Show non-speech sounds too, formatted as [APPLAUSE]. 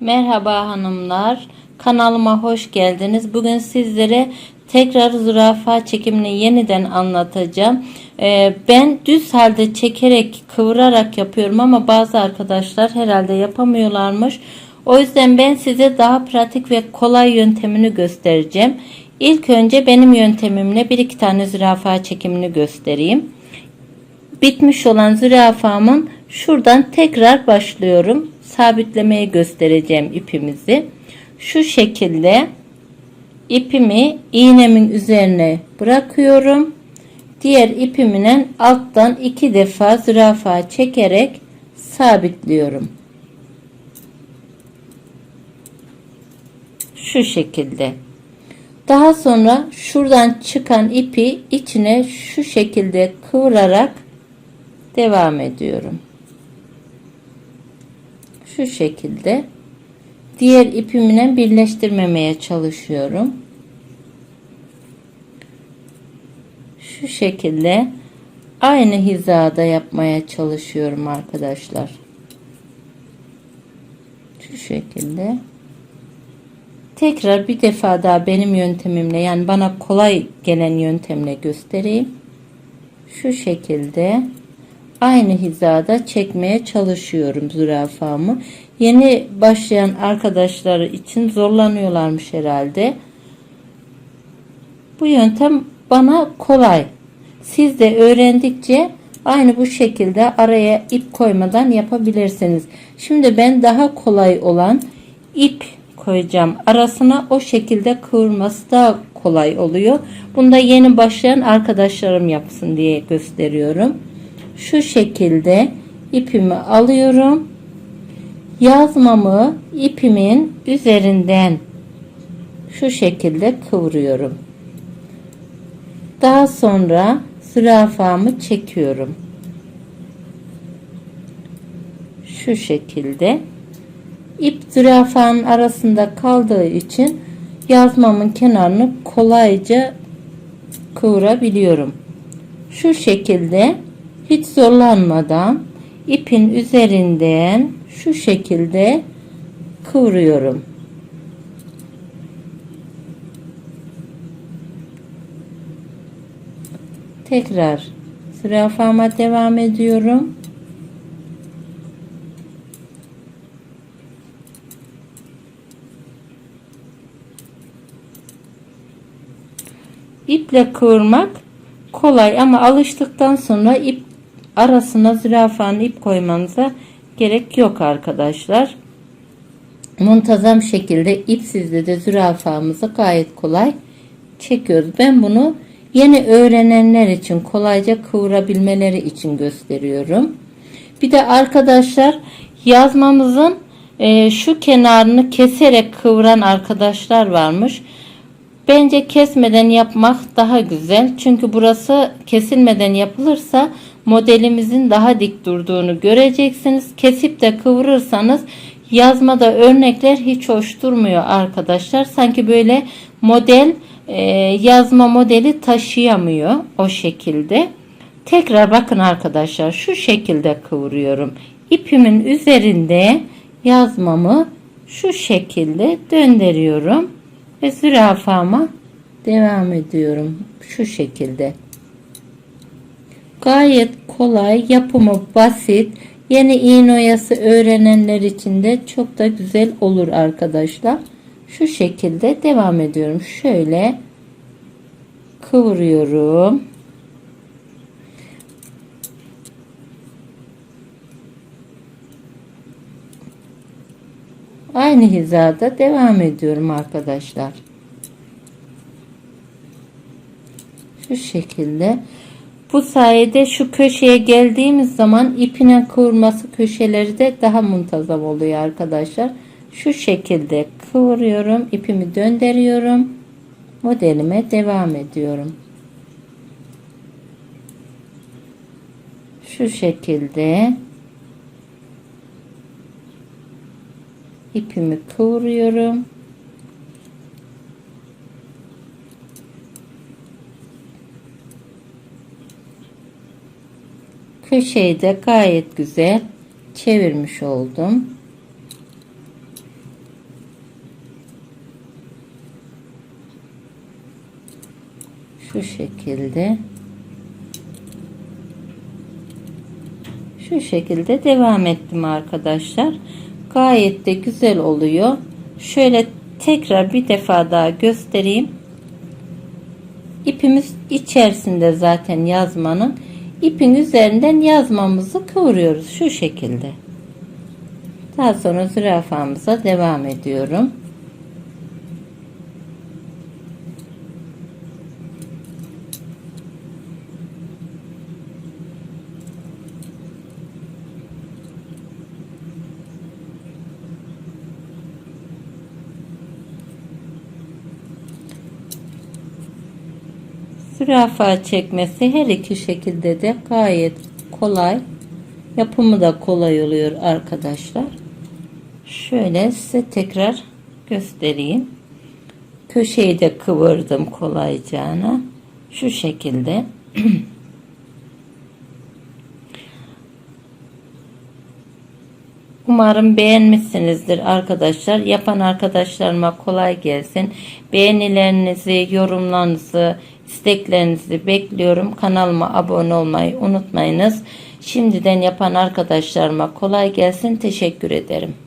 Merhaba hanımlar. Kanalıma hoş geldiniz. Bugün sizlere tekrar zürafa çekimini yeniden anlatacağım. Ee, ben düz halde çekerek kıvırarak yapıyorum ama bazı arkadaşlar herhalde yapamıyorlarmış. O yüzden ben size daha pratik ve kolay yöntemini göstereceğim. İlk önce benim yöntemimle bir iki tane zürafa çekimini göstereyim. Bitmiş olan zürafamın şuradan tekrar başlıyorum. Sabitlemeye göstereceğim ipimizi. Şu şekilde ipimi iğnemin üzerine bırakıyorum. Diğer ipimle alttan iki defa zürafa çekerek sabitliyorum. Şu şekilde. Daha sonra şuradan çıkan ipi içine şu şekilde kıvırarak devam ediyorum. Şu şekilde diğer ipimle birleştirmemeye çalışıyorum. Şu şekilde aynı hizada yapmaya çalışıyorum arkadaşlar. Şu şekilde. Tekrar bir defa daha benim yöntemimle yani bana kolay gelen yöntemle göstereyim. Şu şekilde aynı hizada çekmeye çalışıyorum zürafamı. Yeni başlayan arkadaşlar için zorlanıyorlarmış herhalde. Bu yöntem bana kolay. Siz de öğrendikçe aynı bu şekilde araya ip koymadan yapabilirsiniz. Şimdi ben daha kolay olan ip koyacağım. Arasına o şekilde kıvırması daha kolay oluyor. Bunda yeni başlayan arkadaşlarım yapsın diye gösteriyorum. Şu şekilde ipimi alıyorum. Yazmamı ipimin üzerinden şu şekilde kıvırıyorum. Daha sonra zürafamı çekiyorum. Şu şekilde ip zürafanın arasında kaldığı için yazmamın kenarını kolayca kıvırabiliyorum. Şu şekilde hiç zorlanmadan ipin üzerinden şu şekilde kıvırıyorum. Tekrar zürafama devam ediyorum. İple kıvırmak kolay ama alıştıktan sonra ip arasına zürafanın ip koymanıza gerek yok arkadaşlar. Muntazam şekilde ipsizde de zürafamızı gayet kolay çekiyoruz. Ben bunu yeni öğrenenler için kolayca kıvırabilmeleri için gösteriyorum. Bir de arkadaşlar yazmamızın e, şu kenarını keserek kıvıran arkadaşlar varmış. Bence kesmeden yapmak daha güzel. Çünkü burası kesilmeden yapılırsa modelimizin daha dik durduğunu göreceksiniz. Kesip de kıvırırsanız yazmada örnekler hiç hoş durmuyor arkadaşlar. Sanki böyle model e, yazma modeli taşıyamıyor o şekilde. Tekrar bakın arkadaşlar şu şekilde kıvırıyorum. İpimin üzerinde yazmamı şu şekilde döndürüyorum ve zürafama devam ediyorum şu şekilde. Gayet kolay, yapımı basit. Yeni iğne oyası öğrenenler için de çok da güzel olur arkadaşlar. Şu şekilde devam ediyorum. Şöyle kıvırıyorum. Aynı hizada devam ediyorum arkadaşlar. Şu şekilde. Bu sayede şu köşeye geldiğimiz zaman ipine kıvırması köşeleri de daha muntazam oluyor arkadaşlar. Şu şekilde kıvırıyorum. ipimi döndürüyorum. Modelime devam ediyorum. Şu şekilde ipimi kıvırıyorum. köşeyi de gayet güzel çevirmiş oldum. Şu şekilde şu şekilde devam ettim arkadaşlar. Gayet de güzel oluyor. Şöyle tekrar bir defa daha göstereyim. İpimiz içerisinde zaten yazmanın ipin üzerinden yazmamızı kıvırıyoruz şu şekilde. Daha sonra zürafamıza devam ediyorum Zürafa çekmesi her iki şekilde de gayet kolay. Yapımı da kolay oluyor arkadaşlar. Şöyle size tekrar göstereyim. Köşeyi de kıvırdım kolaycağına. Şu şekilde. [CLEARS THROAT] Umarım beğenmişsinizdir arkadaşlar. Yapan arkadaşlarıma kolay gelsin. Beğenilerinizi, yorumlarınızı, isteklerinizi bekliyorum. Kanalıma abone olmayı unutmayınız. Şimdiden yapan arkadaşlarıma kolay gelsin. Teşekkür ederim.